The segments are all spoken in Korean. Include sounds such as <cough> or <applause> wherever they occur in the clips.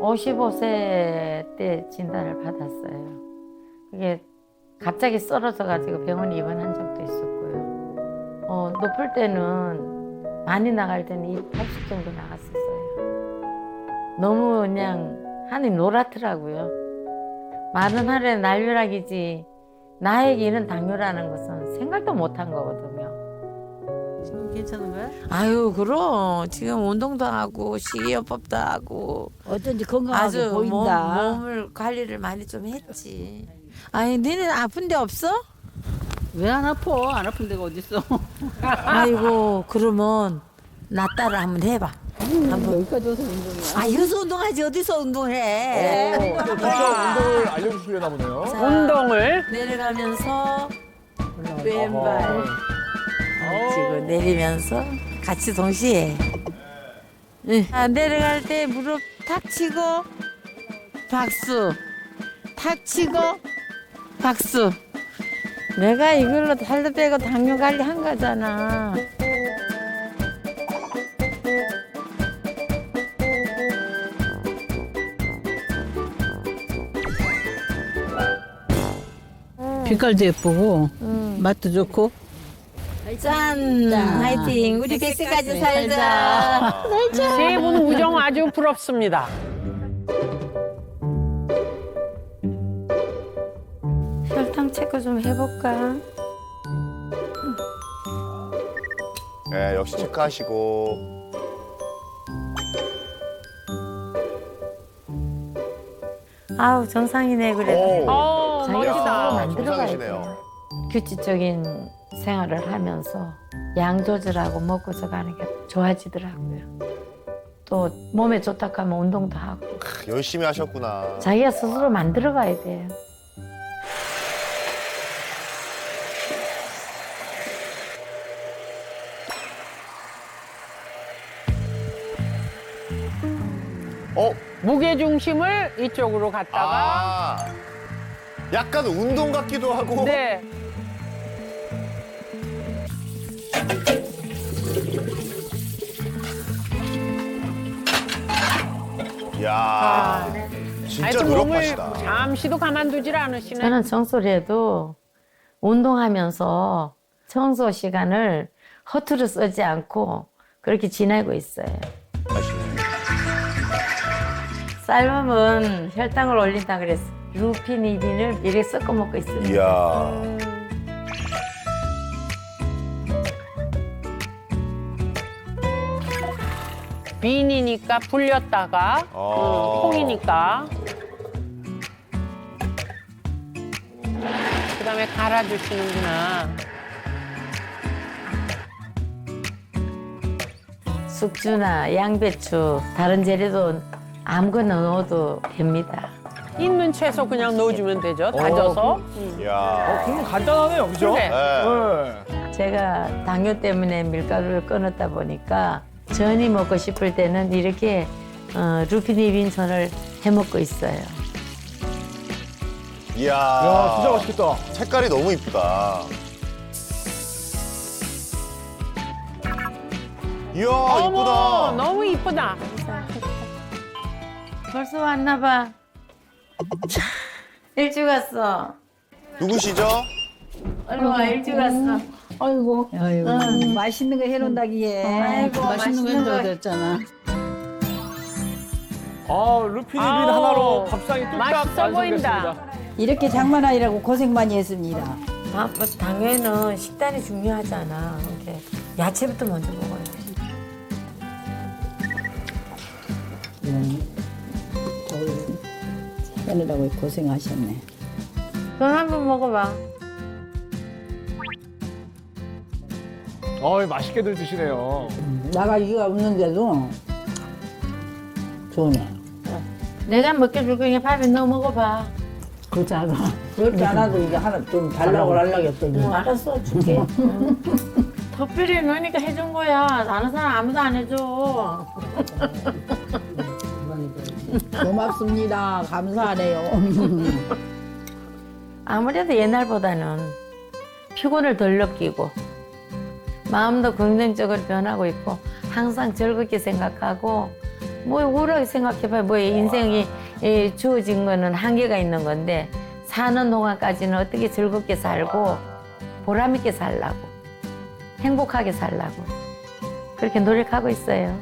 55세 때 진단을 받았어요. 그게 갑자기 쓰러져 가지고 병원 입원한 적도 있었고요. 어, 높을 때는 많이 나갈 때는 280 정도 나갔었어요. 너무 그냥 하늘이 노랗더라고요. 마른 하루에 날벼락이지 나에게 이런 당뇨라는 것은 생각도 못한 거거든요. 지금 괜찮은 거야? 아유 그럼 지금 운동도 하고 식이요법도 하고 어쩐지 건강하게 아주 몸, 보인다. 몸을 관리를 많이 좀 했지. 아니 너는 아픈 데 없어? 왜 안 아파? 안 아픈 데가 어딨어? <laughs> 아이고 그러면 나 따라 한번 해봐. 한번. 여기까지 와서 운동이야. 아 여기서 운동하지 어디서 운동해? 어, 직접 운동을 알려주시려나 보네요. 자, 운동을 내려가면서 왼발 치고 내리면서 같이 동시에. 응. 아, 내려갈 때 무릎 탁 치고 박수. 탁 치고 박수. 내가 이걸로 살도 빼고 당뇨 관리 한 거잖아. 빛깔도 예쁘고 응. 맛도 좋고 짠 화이팅 우리 백세까지 살자 세 분 우정 아주 부럽습니다. 혈당 체크 좀 해볼까? 네, 역시 체크하시고. 아우 정상이네 그래도. 오, 어, 스스로 멋지다. 정상이시네요. 규칙적인 생활을 하면서 양 조절하고 먹고 저가는 게 좋아지더라고요. 또 몸에 좋다고 하면 운동도 하고 크, 열심히 하셨구나. 자기가 스스로 만들어 가야 돼요. 어? 무게 중심을 이쪽으로 갔다가 아. 약간 운동 같기도 하고. 네. 야. 진짜 노력하시다. 잠시도 가만두질 않으시네. 저는 청소를 해도 운동하면서 청소 시간을 허투루 쓰지 않고 그렇게 지내고 있어요. 쌀밥은 혈당을 올린다 그랬어. 루피니딘을 이렇게 섞어 먹고 있어요. 이야. 비니니까 불렸다가 어. 음, 콩이니까. 그다음에 갈아주시는구나. 숙주나 양배추, 다른 재료도 아무거나 넣어도 됩니다. 있는 채소 그냥 넣어주면 되죠. 다져서. 이야. 그럼 간단하네요, 그죠? 네. 네. 제가 당뇨 때문에 밀가루를 끊었다 보니까 전이 먹고 싶을 때는 이렇게 어, 루피니빈전을 해 먹고 있어요. 이야. 야, 진짜 맛있겠다. 색깔이 너무 이쁘다. 이야, 이쁘다. 너무 이쁘다. 벌써 왔나 봐. 일찍 왔어. 누구시죠? 얼른 와, 일찍 왔어. 아이고 아이고 응, 맛있는 거 해놓는다기에. 아이고, 맛있는 거 해줘야 됐잖아. 아, 루피니빈 아우, 하나로 밥상이 뚝딱 맛있어 보인다. 완성됐습니다. 이렇게 장만하느라고 고생 많이 했습니다. 아, 뭐 당뇨에는 식단이 중요하잖아. 이렇게 야채부터 먼저 먹어야 돼. 하느라고 고생하셨네. 넌 한번 먹어봐. 어, 맛있게들 드시네요. 나가기가 없는데도 좋네. 내가 먹여줄 거니까 밥에 넣어 먹어봐. 그렇지 않아. 그렇지 않아도 이제 하나 좀 달라고 하려고 했더니. 응, 알았어, 줄게. 응. 특별히 너니까 해준 거야. 다른 사람 아무도 안 해줘. <laughs> 고맙습니다. 감사하네요. 아무래도 옛날보다는 피곤을 덜 느끼고 마음도 긍정적으로 변하고 있고 항상 즐겁게 생각하고 뭐 우울하게 생각해봐요. 뭐 인생이 예, 주어진 거는 한계가 있는 건데 사는 동안까지는 어떻게 즐겁게 살고 보람 있게 살라고 행복하게 살라고 그렇게 노력하고 있어요.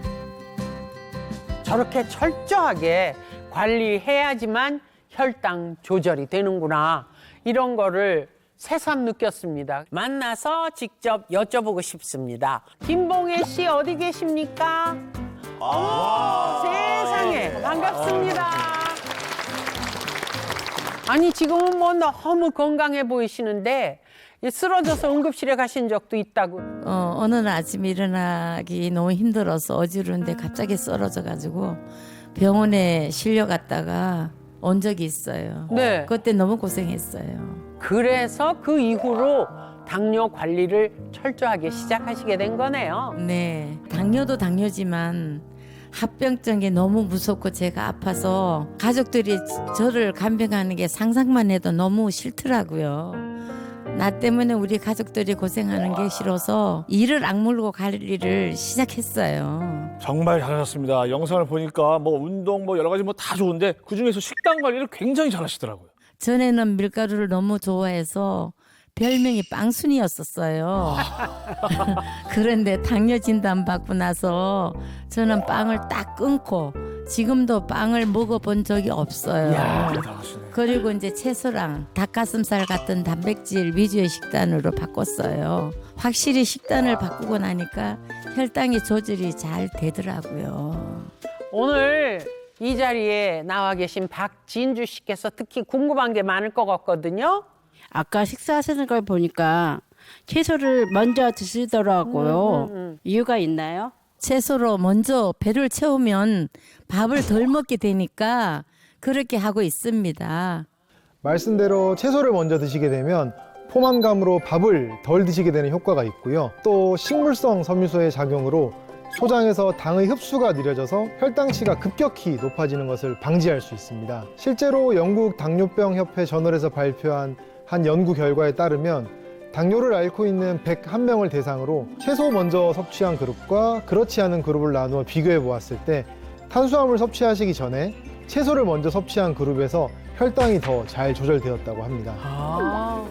저렇게 철저하게 관리해야지만 혈당 조절이 되는구나. 이런 거를 새삼 느꼈습니다. 만나서 직접 여쭤보고 싶습니다. 김봉혜 씨 어디 계십니까? 어머, 세상에 반갑습니다. 아니 지금은 뭐 너무 건강해 보이시는데 이 쓰러져서 응급실에 가신 적도 있다고. 어, 어느 날 아침 일어나기 너무 힘들어서 어지러운데 갑자기 쓰러져 가지고 병원에 실려갔다가 온 적이 있어요. 네. 그때 너무 고생했어요. 그래서 그 이후로 당뇨 관리를 철저하게 시작하시게 된 거네요. 네. 당뇨도 당뇨지만 합병증 게 너무 무섭고 제가 아파서 가족들이 저를 간병하는 게 상상만 해도 너무 싫더라고요. 나 때문에 우리 가족들이 고생하는 게 싫어서 이를 악물고 갈 일을 시작했어요. 정말 잘하셨습니다. 영상을 보니까 뭐 운동 뭐 여러 가지 뭐 다 좋은데 그 중에서 식단 관리를 굉장히 잘하시더라고요. 전에는 밀가루를 너무 좋아해서 별명이 빵순이였었어요. <laughs> 그런데 당뇨 진단 받고 나서 저는 빵을 딱 끊고 지금도 빵을 먹어본 적이 없어요. 이야 대단하시네. 그리고 이제 채소랑 닭가슴살 같은 단백질 위주의 식단으로 바꿨어요. 확실히 식단을 바꾸고 나니까 혈당이 조절이 잘 되더라고요. 오늘 이 자리에 나와 계신 박진주 씨께서 특히 궁금한 게 많을 것 같거든요. 아까 식사하시는 걸 보니까 채소를 먼저 드시더라고요. 음, 음. 이유가 있나요? 채소로 먼저 배를 채우면 밥을 덜 먹게 되니까 그렇게 하고 있습니다. 말씀대로 채소를 먼저 드시게 되면 포만감으로 밥을 덜 드시게 되는 효과가 있고요. 또 식물성 섬유소의 작용으로 소장에서 당의 흡수가 느려져서 혈당치가 급격히 높아지는 것을 방지할 수 있습니다. 실제로 영국 당뇨병 협회 저널에서 발표한 한 연구 결과에 따르면 당뇨를 앓고 있는 101명을 대상으로 채소 먼저 섭취한 그룹과 그렇지 않은 그룹을 나누어 비교해 보았을 때 탄수화물 섭취하시기 전에 채소를 먼저 섭취한 그룹에서 혈당이 더 잘 조절되었다고 합니다. 아.